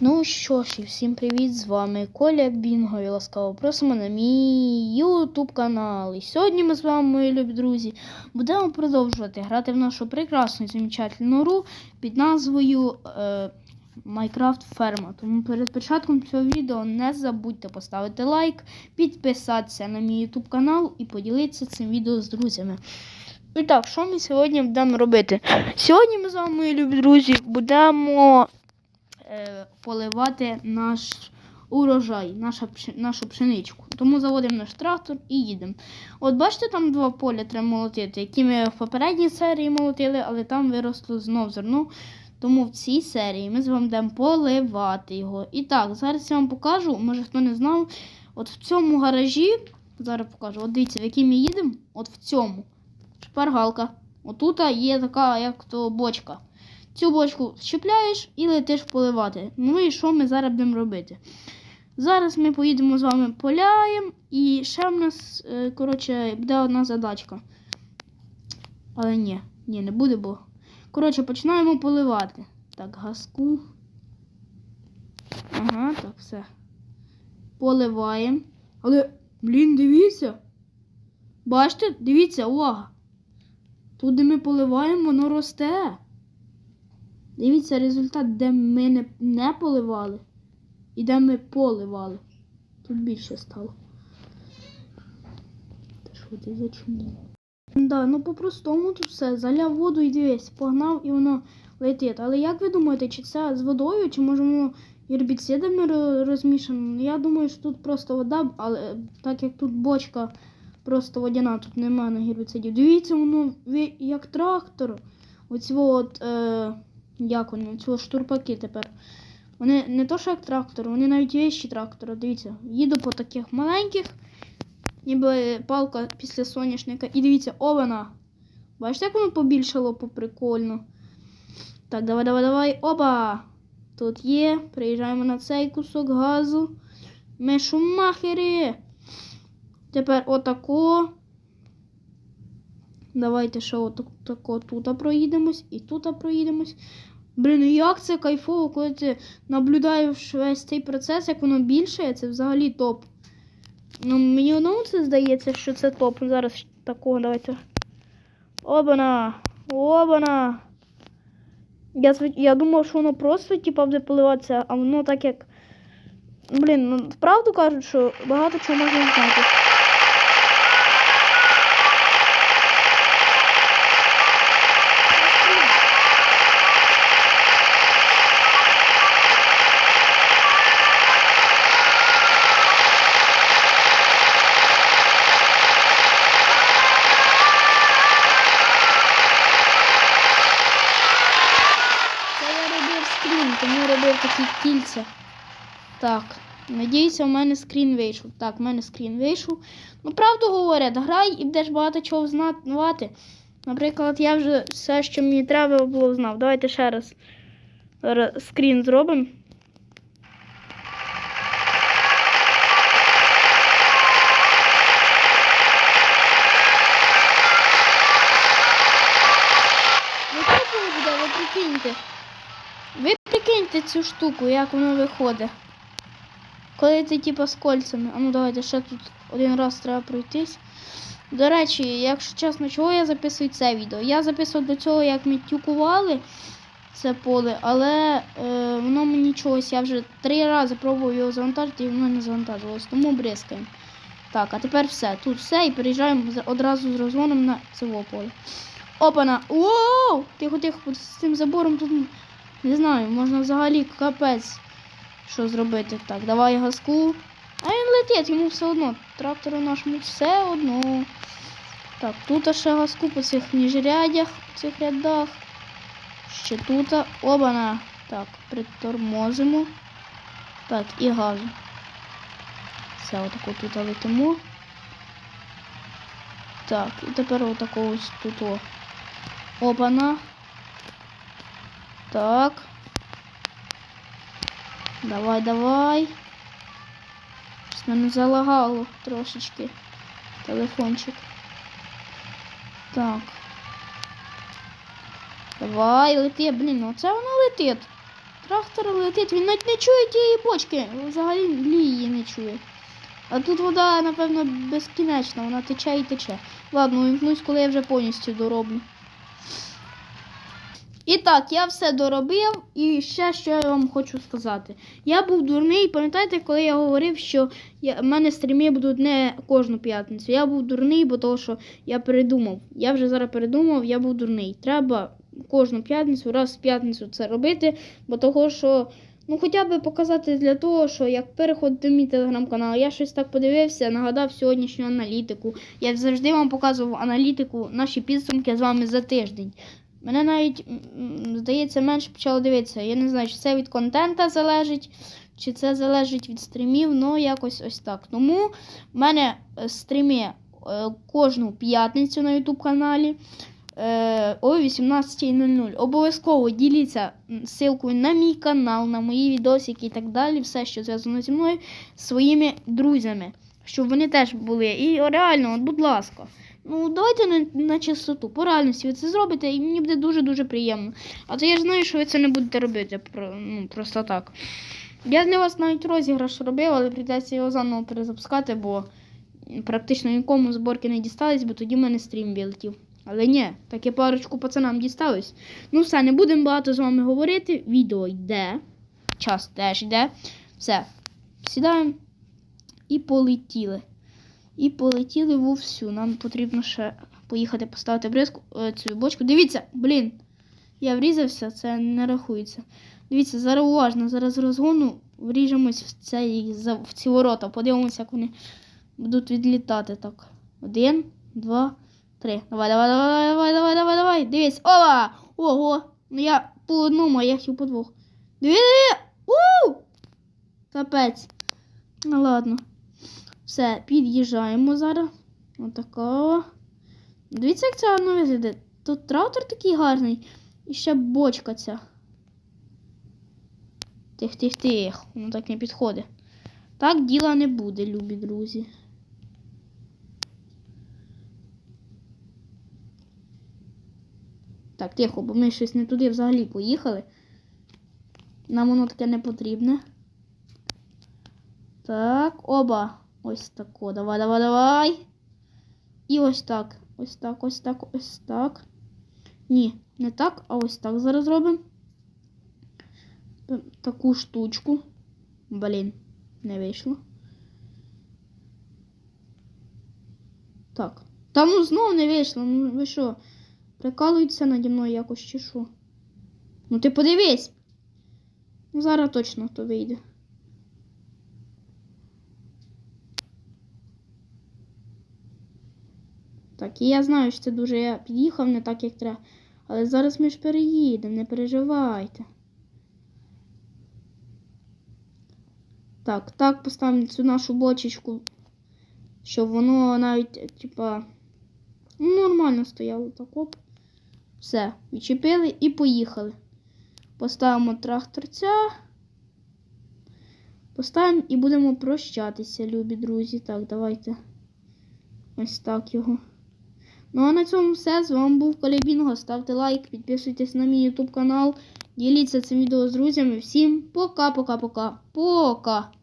Ну що ж, і всім привіт! З вами Коля Бінго і ласкаво просимо на мій YouTube канал. І сьогодні ми з вами, мої любі друзі, будемо продовжувати грати в нашу прекрасну і замечательну гру під назвою е, Ферма. Тому перед початком цього відео не забудьте поставити лайк, підписатися на мій YouTube канал і поділитися цим відео з друзями. І так, що ми сьогодні будемо робити? Сьогодні ми з вами, мої любі друзі, будемо поливати наш урожай, нашу пшеничку. Тому заводимо наш трактор і їдемо. От бачите, там два поля треба молотити, які ми в попередній серії молотили, але там виросло знов зерно. Тому в цій серії ми з вами будемо поливати його. І так, зараз я вам покажу, може хто не знав, от в цьому гаражі, зараз покажу, от дивіться, в який ми їдемо, от в цьому шпаргалка. Отут є така, як то бочка. Цю бочку щепляєш і летиш поливати. Ну і що ми зараз будемо робити? Зараз ми поїдемо з вами поляємо, і ще в нас, е, коротше, буде одна задачка. Але ні, ні, не буде, бо. Коротше, починаємо поливати. Так, газку. Ага, так, все. Поливаємо. Але, блін, дивіться. Бачите, дивіться, увага. Тут, де ми поливаємо, воно росте. Дивіться результат, де ми не, не поливали і де ми поливали. Тут більше стало. Та що ти за чому? Да, ну по-простому тут все. Заляв воду і дивись, погнав і воно летить. Але як ви думаєте, чи це з водою, чи може воно гербіцидами ро- розмішано? Ну, Я думаю, що тут просто вода, але так як тут бочка просто водяна, тут немає на гербіцидів. Дивіться, воно як трактор. Оцього от, е, як вони, цього штурпаки тепер. Вони не то, що як трактор, вони навіть вищі трактора. Дивіться, їду по таких маленьких, ніби палка після соняшника. І дивіться, о вона. Бачите, як воно побільшало поприкольно. Так, давай, давай, давай. Опа! Тут є. Приїжджаємо на цей кусок газу. Ми шумахери. Тепер отако. Давайте ще отако тут проїдемось і тут проїдемось. Блін, ну як це кайфово, коли ти наблюдаєш весь цей процес, як воно більше, це взагалі топ. Ну, мені одному це здається, що це топ. Зараз такого давайте. Обана! Обана! Я, я думав, що воно просто типа буде поливатися, а воно так як. Блін, ну правду кажуть, що багато чого можна знати. Це я робив скрін, тому робив такі кільця. Так, надіюся, в мене скрін вийшов. Так, в мене скрін вийшов. Ну, правду говорять, грай і будеш багато чого знати. Наприклад, я вже все, що мені треба було знав. Давайте ще раз скрін зробимо. Ну. Ви прикиньте цю штуку, як воно виходить. Коли ти типа з кольцями. А ну давайте ще тут один раз треба пройтись. До речі, якщо чесно, чого я записую це відео? Я записував до цього, як ми тюкували це поле, але е, воно мені чогось, я вже три рази пробував його завантажити і воно не завантажилось, тому бризкаємо. Так, а тепер все. Тут все і переїжджаємо одразу з розгоном на цього поле. Опана! Воу! Тихо, тихо, з цим забором тут не знаю, можна взагалі капець що зробити. Так, давай газку. А він летить, йому все одно. Трактору нашому все одно. Так, тут ще газку по цих міжрядях, по цих рядах. Ще тут. Обана. Так, притормозимо. Так, і газу. Все, отако тут летимо. Так, і тепер отако ось тут. Опана. Так. Давай, давай. Щось мене залагало трошечки. Телефончик. Так. Давай, лети, блін, ну це воно летить. Трактор летить, він навіть не чує тієї бочки. Взагалі її не чує. А тут вода, напевно, безкінечна, вона тече і тече. Ладно, увімкнусь, коли я вже повністю дороблю. І так, я все доробив, і ще що я вам хочу сказати. Я був дурний, пам'ятаєте, коли я говорив, що я, в мене стріми будуть не кожну п'ятницю. Я був дурний, бо того, що я передумав. Я вже зараз передумав, я був дурний. Треба кожну п'ятницю, раз в п'ятницю це робити, бо того, що ну хоча б показати для того, що як переходити в мій телеграм-канал, я щось так подивився, нагадав сьогоднішню аналітику. Я завжди вам показував аналітику, наші підсумки з вами за тиждень. Мене навіть, здається, менше почало дивитися. Я не знаю, чи це від контента залежить, чи це залежить від стрімів, ну якось ось так. Тому в мене е, стріми е, кожну п'ятницю на YouTube каналі е, о 18.00. Обов'язково діліться ссылкою на мій канал, на мої відосики і так далі, все, що зв'язано зі мною, своїми друзями, щоб вони теж були. І реально, будь ласка. Ну, давайте на, на чистоту. По реальності ви це зробите, і мені буде дуже-дуже приємно. А то я ж знаю, що ви це не будете робити ну, просто так. Я для вас навіть розіграш робив, але прийдеться його заново перезапускати, бо практично нікому зборки не дістались, бо тоді в мене стрім вилетів. Але ні, таке парочку пацанам дісталось. Ну все, не будемо багато з вами говорити. Відео йде. Час теж йде. Все. Сідаємо і полетіли. І полетіли вовсю. Нам потрібно ще поїхати поставити бризку, е, цю бочку. Дивіться, блін. Я врізався, це не рахується. Дивіться, зараз уважно, зараз розгону вріжемось в, цей, в ці ворота. Подивимося, як вони будуть відлітати. Так. Один, два, три. Давай, давай, давай, давай, давай, давай, давай. Дивіться. Ова! Ого! Ну я по одному, а я хотів по двох. Диви! У! Капець. Ну ладно. Все, під'їжджаємо зараз. Отака. Дивіться, як це гарно виглядає. Тут трактор такий гарний. І ще бочка ця. Тих, тих, тих. Воно так не підходить. Так діла не буде, любі друзі. Так, тихо, бо ми щось не туди взагалі поїхали. Нам воно таке не потрібне. Так, оба. Ось тако. Давай, давай, давай. І ось так. Ось так, ось так, ось так. Ні, не так, а ось так зараз зробимо. Таку штучку. Блін, не вийшло. Так. Та ну знову не вийшло. Ну ви що? Прикалуються наді мною якось чи що? Ну ти подивись. Ну, зараз точно то вийде. Так, і я знаю, що це дуже я під'їхав не так, як треба. Але зараз ми ж переїдемо, не переживайте. Так, так поставимо цю нашу бочечку, щоб воно навіть, типа, ну, нормально стояло так оп. Все, відчепили і поїхали. Поставимо тракторця. Поставимо і будемо прощатися, любі друзі. Так, давайте. Ось так його. Ну а на цьому все. З вами був Колябінго. Ставте лайк, підписуйтесь на мій YouTube канал, діліться цим відео з друзями. Всім пока-пока-пока. Пока!